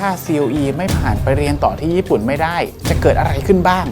ถ้า COE ไม่ผ่านไปเรียนต่อที่ญี่ปุ่นไม่ได้ จะเกิดอะไรขึ้นบ้าง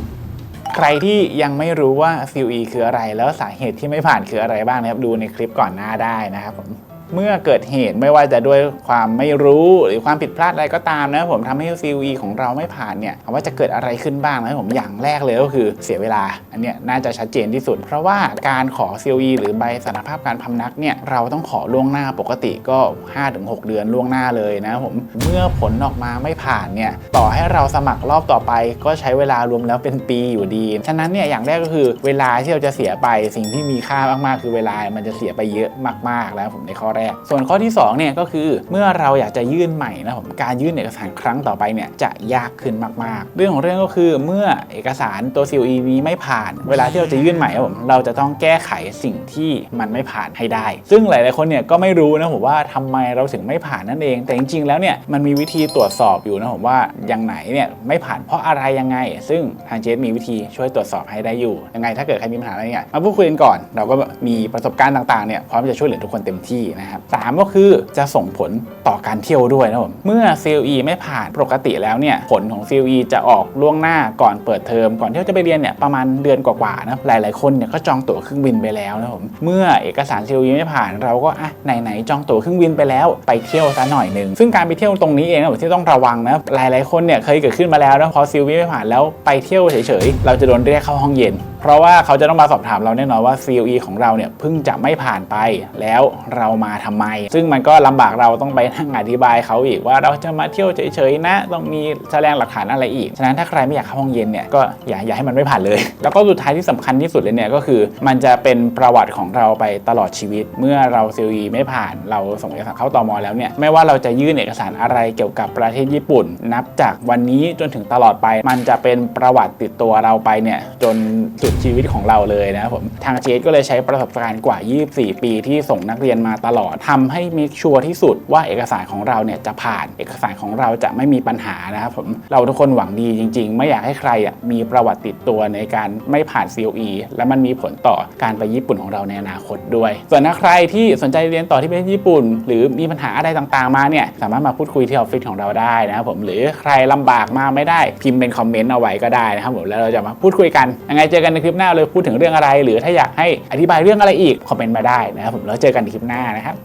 ใครที่ยังไม่รู้ว่า COE คืออะไร แล้วสาเหตุที่ไม่ผ่านคืออะไรบ้างนะครับดูในคลิปก่อนหน้าได้นะครับผม เมื่อเกิดเหตุไม่ว่าจะด้วยความไม่รู้หรือความผิดพลาดอะไรก็ตามนะผมทำให้ COE ของเราไม่ผ่านเนี่ยว่าจะเกิดอะไรขึ้นบ้างนะผมอย่างแรกเลยก็คือเสียเวลา อันเนี้ยน่าจะชัดเจนที่สุด เพราะว่าการขอ COE หรือใบสารภาพการพำนักเนี่ยเราต้องขอล่วงหน้าปกติก็ 5-6 เดือนล่วงหน้าเลยนะผมเมื่อผลออกมาไม่ผ่านเนี่ยต่อให้เราสมัครรอบต่อไป ก็ใช้เวลารวมแล้วเป็นปีอยู่ดี ฉะนั้นเนี่ยอย่างแรกก็คือเวลาที่เราจะเสียไปสิ่งที่มีค่ามากๆ คือเวลามันจะเสียไปเยอะมากๆแล้วผมในข้อแรก ส่วนข้อที่สองเนี่ยก็คือเมื่อเราอยากจะยื่นใหม่นะผมการยื่นเอกสารครั้งต่อไปเนี่ยจะยากขึ้นมากๆ เรื่องของเรื่องก็คือเมื่อเอกสารตัว COE นี้ไม่ผ่าน เวลาที่เราจะยื่นใหม่ครับผมเราจะต้องแก้ไขสิ่งที่มันไม่ผ่านให้ได้ ซึ่งหลายๆคนเนี่ยก็ไม่รู้นะผมว่าทำไมเราถึงไม่ผ่านนั่นเอง แต่จริงๆ แล้วเนี่ยมันมีวิธีตรวจสอบอยู่นะผมว่าอย่างไหนเนี่ยไม่ผ่านเพราะอะไรยังไง ซึ่งทางเจสมีวิธีช่วยตรวจสอบให้ได้อยู่ยังไง ถ้าเกิดใครมีปัญหาอะไรเนี่ยมาพูดคุยกันก่อน เราก็มีประสบการณ์ต่างๆเนี่ยพร้อมจะช่วยเหลือทุกคนเต็มที่นะครับสามก็คือจะส่งผลต่อการเที่ยวด้วยนะผมเมื่อ CLE ไม่ผ่านปกติแล้วเนี่ยผลของ CLE จะออกล่วงหน้าก่อนเปิดเทอมก่อนที่จะไปเรียนเนี่ยประมาณเดือนกว่าๆนะหลายๆคนเนี่ยก็จองตั๋วเครื่องบินไปแล้วนะผมเมื่อเอกสาร CLE ไม่ผ่านเราก็อะไหนๆจองตั๋วเครื่องบินไปแล้วไปเที่ยวซะหน่อยหนึ่งซึ่งการไปเที่ยวตรงนี้เองนะผมที่ต้องระวังนะหลายๆคนเนี่ยเคยเกิดขึ้นมาแล้วนะพอ CLE ไม่ผ่านแล้วไปเที่ยวเฉยๆเราจะโดนเรียกเข้าห้องเย็นเพราะว่าเขาจะต้องมาสอบถามเราแน่นอนว่า COE ของเราเนี่ยเพิ่งจะไม่ผ่านไปแล้วเรามาทำไม ซึ่งมันก็ลำบากเราต้องไปนั่งอธิบายเขาอีกว่าเราจะมาเที่ยวเฉยๆนะ ต้องมีแสดงหลักฐานอะไรอีก ฉะนั้นถ้าใครไม่อยากเข้าห้องเย็นเนี่ยก็อย่าอย่าให้มันไม่ผ่านเลย แล้วก็สุดท้ายที่สำคัญที่สุดเลยเนี่ยก็คือ มันจะเป็นประวัติของเราไปตลอดชีวิต เมื่อเรา COE ไม่ผ่านเราส่งเอกสารเข้าตอมแล้วเนี่ยไม่ว่าเราจะยื่นเอกสารอะไรเกี่ยวกับประเทศญี่ปุ่น นับจากวันนี้จนถึงตลอดไป มันจะเป็นประวัติติดตัวเราไปเนี่ยจนสุดชีวิตของเราเลยนะครับผมทางเจก็เลยใช้ประสบการณ์กว่า 24 ปีที่ส่งนักเรียนมาตลอดทำให้มีชัวร์ที่สุดว่าเอกสารของเราเนี่ยจะผ่านเอกสารของเราจะไม่มีปัญหานะครับผมเราทุกคนหวังดีจริง ๆ ไม่อยากให้ใครอะมีประวัติติดตัวในการไม่ผ่าน COE และมันมีผลต่อการไปญี่ปุ่นของเราในอนาคตด้วย ส่วนถ้าใครที่สนใจเรียนต่อที่ประเทศญี่ปุ่น หรือมีปัญหาอะไรต่างๆมาเนี่ยสามารถมาพูดคุยที่ออฟฟิศของเราได้นะครับผมหรือใครลำบากมาไม่ได้พิมพ์เป็นคอมเมนต์เอาไว้ก็ได้นะครับผมแล้วเราจะมาพูดคุยกันยังไงเจอกันในคลิปหน้าเลยพูดถึงเรื่องอะไร หรือถ้าอยากให้อธิบายเรื่องอะไรอีกคอมเมนต์มาได้นะครับผมแล้วเจอกันในคลิปหน้านะครับ